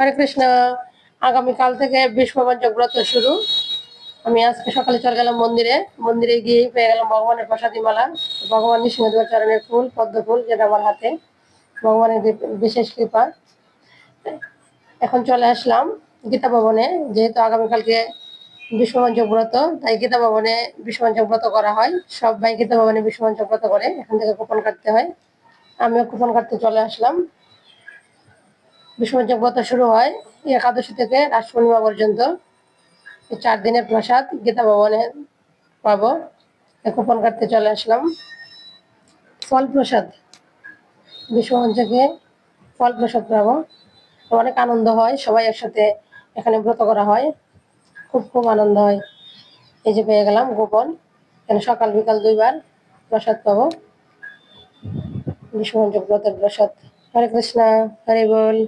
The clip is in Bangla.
হরে কৃষ্ণ। আগামীকাল থেকে বিশ্বপঞ্চক ব্রত শুরু। আমি আজকে সকালে চলে গেলাম মন্দিরে। মন্দিরে গিয়ে পেয়ে গেলাম ভগবানের প্রসাদী মালা। ভগবান নৃসিংহদেবের চরণের ফুল, পদ্ম ফুল, যেটা আমার হাতে। ভগবানের বিশেষ কৃপা। এখন চলে আসলাম গীতা ভবনে। যেহেতু আগামীকালকে বিশ্বপঞ্চক ব্রত, তাই গীতা ভবনে বিশ্বপঞ্চক ব্রত করা হয়। সব ভাই গীতা ভবনে বিশ্বপঞ্চক ব্রত করে। এখান থেকে কুপন কাটতে হয়। আমিও কুপন কাটতে চলে আসলাম। বিশ্বপঞ্চক ব্রত শুরু হয় একাদশী থেকে রাস পর্যন্ত। চার দিনের প্রসাদ গীতা ভবনে পাবো। কুপন কাটতে চলে আসলাম। ফল প্রসাদ। বিশ্বপঞ্চকে ফল প্রসাদ পাবো। অনেক আনন্দ হয়, সবাই একসাথে এখানে ব্রত করা হয়। খুব খুব আনন্দ হয়। এই যে পেয়ে গেলাম গোপন এখানে সকাল, বিকাল দুইবার প্রসাদ পাবো। বিশ্বপঞ্চক ব্রতের প্রসাদ। হরে কৃষ্ণ, হরে বল।